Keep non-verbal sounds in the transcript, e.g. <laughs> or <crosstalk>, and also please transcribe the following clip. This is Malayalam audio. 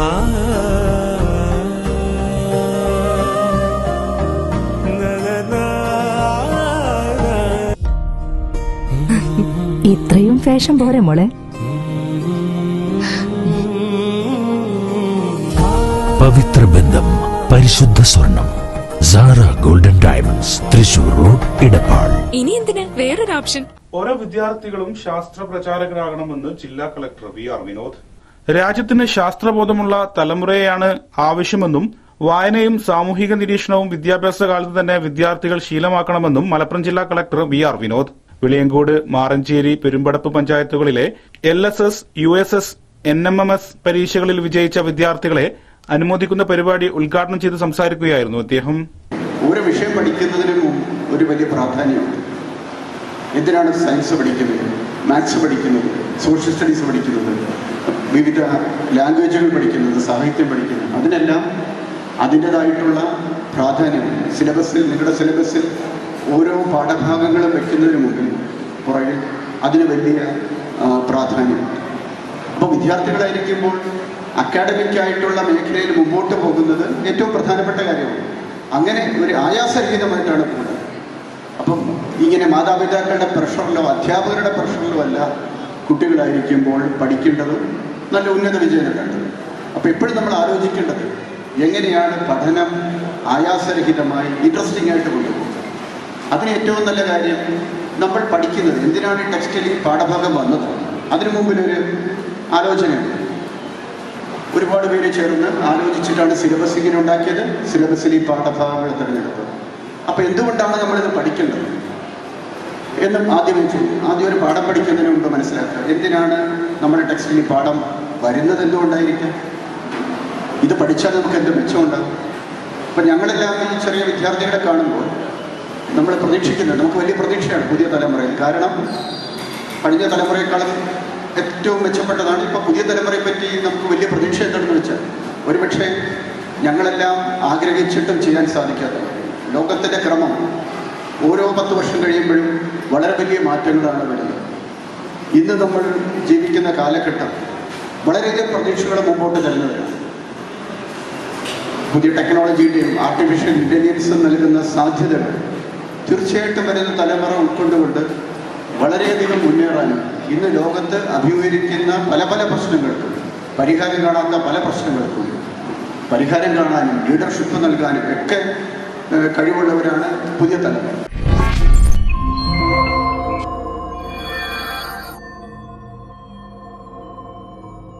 <laughs> ഇത്രയും ഫാഷൻ പോരെ മോളെ. പവിത്ര ബന്ധം പരിശുദ്ധ സ്വർണം Sara golden diamonds Thrissur road Edappal. ഇനി എന്തിന്? വേറൊരു ഓപ്ഷൻ. ഓരോ വിദ്യാർത്ഥികളും ശാസ്ത്ര പ്രചാരകരാകണമെന്ന് ജില്ലാ കളക്ടർ വി ആർ വിനോദ്. രാജ്യത്തിന് ശാസ്ത്രബോധമുള്ള തലമുറയെയാണ് ആവശ്യമെന്നും വായനയും സാമൂഹിക നിരീക്ഷണവും വിദ്യാഭ്യാസ കാലത്ത് തന്നെ വിദ്യാർത്ഥികൾ ശീലമാക്കണമെന്നും മലപ്പുറം ജില്ലാ collector V R Vinod. Veliyankode Maranchery Perumpadappu പഞ്ചായത്തുകളിലെ L S S U S S N M M S പരീക്ഷകളിൽ വിജയിച്ച വിദ്യാർത്ഥികളെ അനുമോദിക്കുന്ന പരിപാടി ഉദ്ഘാടനം ചെയ്ത് സംസാരിക്കുകയായിരുന്നു അദ്ദേഹം ഒരു വിഷയം പഠിക്കുന്നതിന് ഒരു വലിയ പ്രാധാന്യമുണ്ട്. എന്തിനാണ് സയൻസ് പഠിക്കുന്നത് മാത്സ് പഠിക്കുന്നത് സോഷ്യൽ സ്റ്റഡീസ് പഠിക്കുന്നത്? വിവിധ ലാംഗ്വേജുകൾ പഠിക്കുന്നത് സാഹിത്യം പഠിക്കുന്നത്. അതിനെല്ലാം അതിന്റെതായിട്ടുള്ള പ്രാധാന്യം. സിലബസിൽ നിങ്ങളുടെ സിലബസിൽ ഓരോ പാഠഭാഗങ്ങളും വയ്ക്കുന്നതിന് മുമ്പിൽ പുറകിൽ അതിന് വലിയ പ്രാധാന്യം. അപ്പോൾ വിദ്യാർത്ഥികളായിരിക്കുമ്പോൾ അക്കാഡമിക് ആയിട്ടുള്ള മേഖലയിൽ മുമ്പോട്ട് പോകുന്നത് ഏറ്റവും പ്രധാനപ്പെട്ട കാര്യമാണ്. അങ്ങനെ ഒരു ആയാസരഹിതമായിട്ടാണ് പോകുന്നത്. അപ്പം ഇങ്ങനെ മാതാപിതാക്കളുടെ പ്രഷറിലോ അധ്യാപകരുടെ പ്രഷറിലോ അല്ല കുട്ടികളായിരിക്കുമ്പോൾ പഠിക്കേണ്ടതും നല്ല ഉന്നത വിജയം കണ്ടത് അപ്പോൾ എപ്പോഴും നമ്മൾ ആലോചിക്കേണ്ടത് എങ്ങനെയാണ് പഠനം ആയാസരഹിതമായി ഇൻട്രസ്റ്റിംഗ് ആയിട്ട് കൊണ്ടുപോകുന്നത്? അതിന് ഏറ്റവും നല്ല കാര്യം നമ്മൾ പഠിക്കുന്നത് എന്തിനാണ് ടെക്സ്റ്റിൽ ഈ പാഠഭാഗം വന്നത്? അതിനു മുമ്പിലൊരു ആലോചനയുണ്ട്. ഒരുപാട് പേര് ചേർന്ന് ആലോചിച്ചിട്ടാണ് സിലബസ് ഇങ്ങനെ ഉണ്ടാക്കിയത്. സിലബസിൽ ഈ പാഠഭാഗങ്ങൾ തിരഞ്ഞെടുത്തത്. അപ്പോൾ എന്തുകൊണ്ടാണ് നമ്മളിത് പഠിക്കേണ്ടത്? എന്നും ആദ്യമേ ചോദിക്കും. ആദ്യം ഒരു പാഠം പഠിക്കുന്നതിന് മുമ്പ് മനസ്സിലാക്കുക. എന്തിനാണ് നമ്മുടെ ടെക്സ്റ്റിൽ പാഠം വരുന്നത് എന്തുകൊണ്ടായിരിക്കാം? ഇത് പഠിച്ചാൽ നമുക്ക് എന്ത് മെച്ചമുണ്ടാകും? അപ്പം ഞങ്ങളെല്ലാം ഈ ചെറിയ വിദ്യാർത്ഥികളെ കാണുമ്പോൾ നമ്മൾ പ്രതീക്ഷിക്കുന്നുണ്ട് നമുക്ക് വലിയ പ്രതീക്ഷയാണ് പുതിയ തലമുറയിൽ. കാരണം കഴിഞ്ഞ തലമുറയെക്കാളും ഏറ്റവും മെച്ചപ്പെട്ടതാണ് ഇപ്പോൾ പുതിയ തലമുറയെ പറ്റി നമുക്ക് വലിയ പ്രതീക്ഷ എന്താണെന്ന് വെച്ചാൽ ഒരുപക്ഷെ ഞങ്ങളെല്ലാം ആഗ്രഹിച്ചിട്ടും ചെയ്യാൻ സാധിക്കാത്ത ലോകത്തിന്റെ ക്രമം ഓരോ പത്ത് വർഷം കഴിയുമ്പോഴും വളരെ വലിയ മാറ്റങ്ങളാണ് വരുന്നത്. ഇന്ന് നമ്മൾ ജീവിക്കുന്ന കാലഘട്ടം വളരെയധികം പ്രതീക്ഷകൾ മുമ്പോട്ട് ചെല്ലുന്നവരാണ് പുതിയ ടെക്നോളജിയുടെയും ആർട്ടിഫിഷ്യൽ ഇന്റലിജൻസും നൽകുന്ന സാധ്യതകൾ തീർച്ചയായിട്ടും വരുന്ന തലമുറ ഉൾക്കൊണ്ടുകൊണ്ട് വളരെയധികം മുന്നേറാനും ഇന്ന് ലോകത്ത് അഭിമുഖീകരിക്കുന്ന പല പല പ്രശ്നങ്ങൾക്കും പരിഹാരം കാണാത്ത പല പ്രശ്നങ്ങൾക്കും പരിഹാരം കാണാനും ലീഡർഷിപ്പ് നൽകാനും ഒക്കെ കഴിവുള്ളവരാണ് പുതിയ തലമുറ.